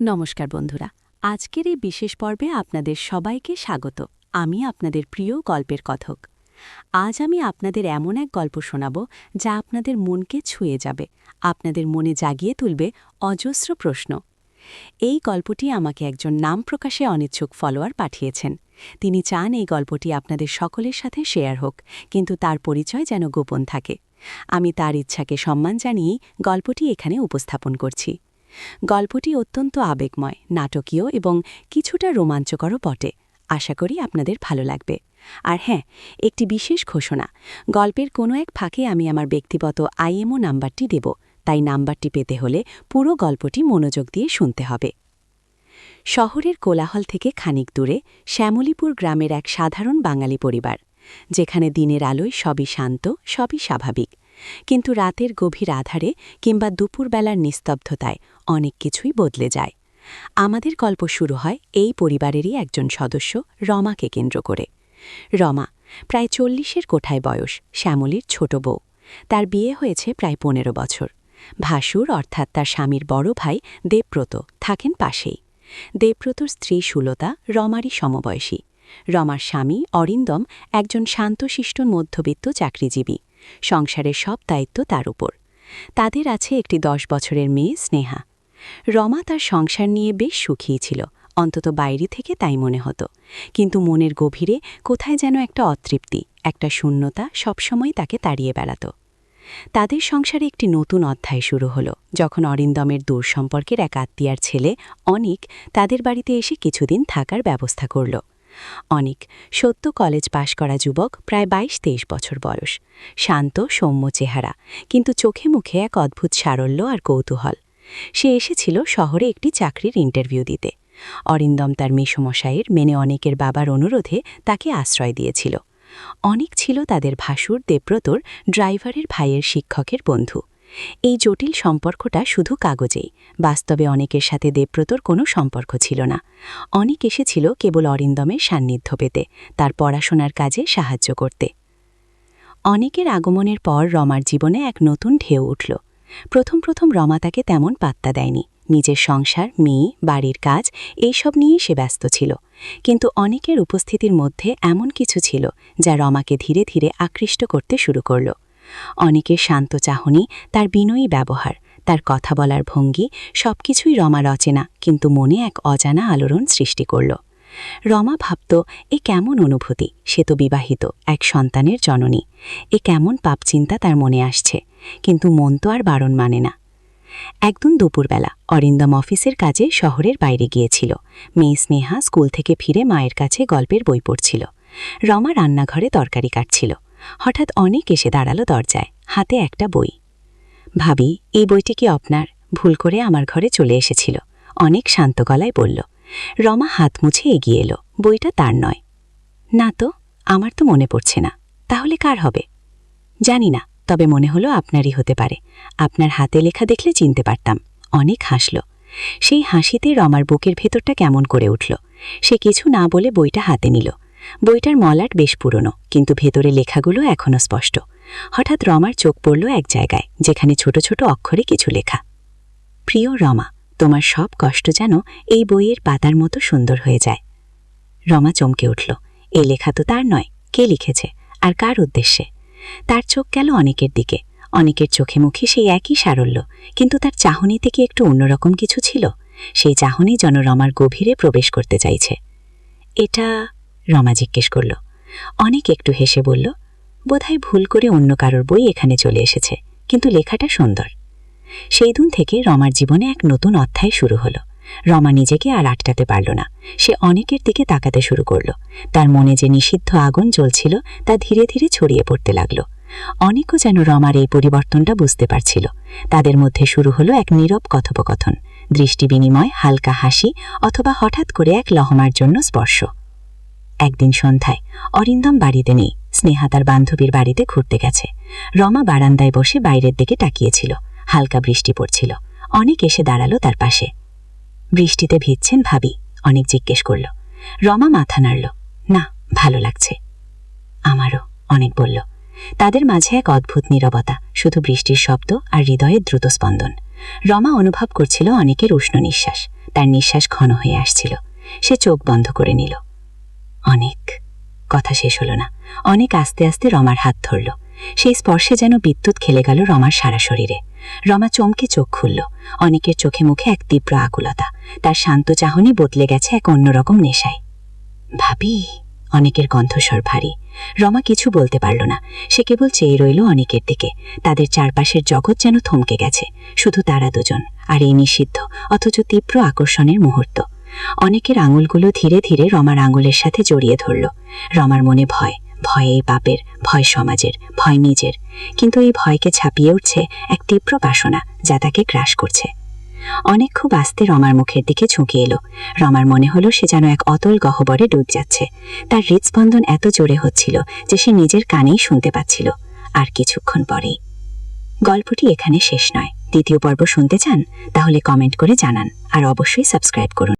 নমস্কার বন্ধুরা, আজকের এই বিশেষ পর্বে আপনাদের সবাইকে স্বাগত। আমি আপনাদের প্রিয় গল্পের কথক। আজ আমি আপনাদের এমন এক গল্প শোনাব যা আপনাদের মনকে ছুঁয়ে যাবে, আপনাদের মনে জাগিয়ে তুলবে অজস্র প্রশ্ন। এই গল্পটি আমাকে একজন নাম প্রকাশে অনিচ্ছুক ফলোয়ার পাঠিয়েছেন। তিনি চান এই গল্পটি আপনাদের সকলের সাথে শেয়ার হোক, কিন্তু তার পরিচয় যেন গোপন থাকে। আমি তার ইচ্ছাকে সম্মান জানিয়েই গল্পটি এখানে উপস্থাপন করছি। গল্পটি অত্যন্ত আবেগময়, নাটকীয় এবং কিছুটা রোমাঞ্চকরও বটে। আশা করি আপনাদের ভালো লাগবে। আর হ্যাঁ একটি বিশেষ ঘোষণা। গল্পের কোনো এক ফাঁকে আমি আমার ব্যক্তিগত আইএমও নাম্বারটি দেব। তাই নাম্বারটি পেতে হলে পুরো গল্পটি মনোযোগ দিয়ে শুনতে হবে। শহরের কোলাহল থেকে খানিক দূরে শ্যামলীপুর গ্রামের এক সাধারণ বাঙালি পরিবার, যেখানে দিনের আলোয় সবই শান্ত, সবই স্বাভাবিক। কিন্তু রাতের গভীর আধারে কিংবা দুপুরবেলার নিস্তব্ধতায় অনেক কিছুই বদলে যায়। আমাদের গল্প শুরু হয় এই পরিবারেরই একজন সদস্য রমাকে কেন্দ্র করে। রমা প্রায় চল্লিশের কোঠায় বয়স, শ্যামলীর ছোট বউ। তার বিয়ে হয়েছে প্রায় পনেরো বছর। ভাসুর অর্থাৎ তার স্বামীর বড় ভাই দেবব্রত থাকেন পাশেই। দেবব্রতর স্ত্রী সুলতা রমারই সমবয়সী। রমার স্বামী অরিন্দম একজন শান্তশিষ্ট মধ্যবিত্ত চাকরিজীবী। সংসারের সব দায়িত্ব তার উপর। তাদের আছে একটি দশ বছরের মেয়ে স্নেহা। রমা তার সংসার নিয়ে বেশ সুখী ছিল, অন্তত বাইরে থেকে তাই মনে হতো। কিন্তু মনের গভীরে কোথায় যেন একটা অতৃপ্তি, একটা শূন্যতা সবসময় তাকে তাড়িয়ে বেড়াত। তাদের সংসারে একটি নতুন অধ্যায় শুরু হলো, যখন অরিন্দমের দূর সম্পর্কের এক আত্মীয়ার ছেলে অনিক তাদের বাড়িতে এসে কিছুদিন থাকার ব্যবস্থা করল। অনিক, সত্য কলেজ পাশ করা যুবক, প্রায় বাইশ তেইশ বছর বয়স। শান্ত, সৌম্য চেহারা, কিন্তু চোখে মুখে এক অদ্ভুত সারল্য আর কৌতূহল। সে এসেছিল শহরে একটি চাকরির ইন্টারভিউ দিতে। অরিন্দম তার মেসমশাইয়ের, মেনে অনেকের বাবার অনুরোধে তাকে আশ্রয় দিয়েছিল। অনেক ছিল তাদের ভাসুর দেব্রতর ড্রাইভারের ভাইয়ের শিক্ষকের বন্ধু। এই জটিল সম্পর্কটা শুধু কাগজেই। বাস্তবে অনেকের সাথে দেবব্রতর কোনো সম্পর্ক ছিল না। অনেক এসেছিল কেবল অরিন্দমের সান্নিধ্য পেতে, তার পড়াশোনার কাজে সাহায্য করতে। অনেকের আগমনের পর রমার জীবনে এক নতুন ঢেউ উঠল। প্রথম প্রথম রমা তাকে তেমন পাত্তা দেয়নি। নিজের সংসার, মেয়ে, বাড়ির কাজ, এইসব নিয়েই সে ব্যস্ত ছিল। কিন্তু অনেকের উপস্থিতির মধ্যে এমন কিছু ছিল, যা রমাকে ধীরে ধীরে আকৃষ্ট করতে শুরু করল। অনেকের শান্ত চাহনি, তার বিনয়ী ব্যবহার, তার কথা বলার ভঙ্গি, সবকিছুই রমা রচেনা, কিন্তু মনে এক অজানা আলোড়ন সৃষ্টি করল। রমা ভাবত, এ কেমন অনুভূতি? সে তো বিবাহিত, এক সন্তানের জননী। এ কেমন পাপচিন্তা তার মনে আসছে, কিন্তু মন তো আর বারণ মানে না। একদিন দুপুরবেলা, অরিন্দম অফিসের কাজে শহরের বাইরে গিয়েছিল। মেয়ে স্নেহা স্কুল থেকে ফিরে মায়ের কাছে গল্পের বই পড়ছিল। রমা রান্নাঘরে তরকারি কাটছিল। হঠাৎ অনেক এসে দাঁড়াল দরজায়, হাতে একটা বই। ভাবি, এই বইটি কি আপনার? ভুল করে আমার ঘরে চলে এসেছিল। অনেক শান্ত গলায় বলল, রমা হাত মুছে এগিয়ে এলো, বইটা তার নয়। না তো, আমার তো মনে পড়ছে না, তাহলে কার হবে? জানি না, তবে মনে হলো আপনারই হতে পারে। আপনার হাতে লেখা দেখলে চিনতে পারতাম। অনেক হাসল। সেই হাসিতে রমার বুকের ভেতরটা কেমন করে উঠল। সে কিছু না বলে বইটা হাতে নিল। বইটার মলাট বেশ পুরনো, কিন্তু ভেতরে লেখাগুলো এখনও স্পষ্ট। হঠাৎ রমার চোখ পড়ল এক জায়গায়, যেখানে ছোট ছোট অক্ষরে কিছু লেখা। প্রিয় রমা, তোমার সব কষ্ট যেন এই বইয়ের পাতার মতো সুন্দর হয়ে যায়। রমা চমকে উঠল। এই লেখা তো তার নয়, কে লিখেছে, আর কার উদ্দেশ্যে? তার চোখ গেল অনেকের দিকে। অনেকের চোখে মুখে সেই একই সারল্য, কিন্তু তার চাহনিতে কি একটু অন্যরকম কিছু ছিল? সেই চাহনি যেন রমার গভীরে প্রবেশ করতে চাইছে। এটা রমা জিজ্ঞেস করল, অনেক একটু হেসে বলল, বোধহয় ভুল করে অন্য কারোর বই এখানে চলে এসেছে, কিন্তু লেখাটা সুন্দর। সেই দিন থেকে রমার জীবনে এক নতুন অধ্যায় শুরু হলো। রমা নিজেকে আর আটকাতে পারল না। সে অনেকের দিকে তাকাতে শুরু করল। তার মনে যে নিষিদ্ধ আগুন জ্বলছিল, তা ধীরে ধীরে ছড়িয়ে পড়তে লাগল। অনেকও যেন রমার এই পরিবর্তনটা বুঝতে পারছিল। তাদের মধ্যে শুরু হলো এক নীরব কথোপকথন। দৃষ্টি বিনিময়, হালকা হাসি, অথবা হঠাৎ করে এক লহমার জন্য স্পর্শ। একদিন সন্ধ্যায় অরিন্দম বাড়িতে নেই। স্নেহা তার বান্ধবীর বাড়িতে ঘুরতে গেছে। রমা বারান্দায় বসে বাইরের দিকে তাকিয়েছিল। হালকা বৃষ্টি পড়ছিল। অনেক এসে দাঁড়াল তার পাশে। বৃষ্টিতে ভিজছেন ভাবি, অনেক জিজ্ঞেস করল। রমা মাথা নাড়ল। না, ভালো লাগছে। আমারও অনেক বলল। তাদের মাঝে এক অদ্ভুত নীরবতা, শুধু বৃষ্টির শব্দ আর হৃদয়ের দ্রুত স্পন্দন। রমা অনুভব করছিল অনেকের উষ্ণ নিঃশ্বাস। তার নিঃশ্বাস ঘন হয়ে আসছিল। সে চোখ বন্ধ করে নিল। অনেক। কথা শেষ হলো না। অনেক আস্তে আস্তে রমার হাত ধরল। সেই স্পর্শে যেন বিদ্যুৎ খেলে গেল রমার সারা শরীরে। রমা চমকে চোখ খুলল। অনেকের চোখে মুখে এক তীব্র আকুলতা। তার শান্ত চাহনি বদলে গেছে এক অন্যরকম নেশায়। ভাবি, অনেকের কণ্ঠস্বর ভারী। রমা কিছু বলতে পারল না। সে কেবল চেয়ে রইল অনেকের দিকে। তাদের চারপাশের জগৎ যেন থমকে গেছে। শুধু তারা দুজন। আর এই নিষিদ্ধ, অথচ তীব্র আকর্ষণের মুহূর্ত। অনেকের আঙুলগুলো ধীরে ধীরে রমার আঙুলের সাথে জড়িয়ে ধরল। রমার মনে ভয় ভয় এই পাপের ভয় সমাজের, ভয় নিজের। কিন্তু এই ভয়কে ছাপিয়ে উঠছে এক তীব্র বাসনা, যা তাকে গ্রাস করছে। অনেক খুব আস্তে রমার মুখের দিকে ঝুঁকে এলো। রমার মনে হলো সে যেন এক অতল গহ্বরে ডুব যাচ্ছে। তার হৃদস্পন্দন এত জোরে হচ্ছিল যে সে নিজের কানেই শুনতে পাচ্ছিল। আর কিছুক্ষণ পরেই। গল্পটি এখানে শেষ নয়। দ্বিতীয় পর্ব শুনতে চান? তাহলে কমেন্ট করে জানান। আর অবশ্যই সাবস্ক্রাইব করুন।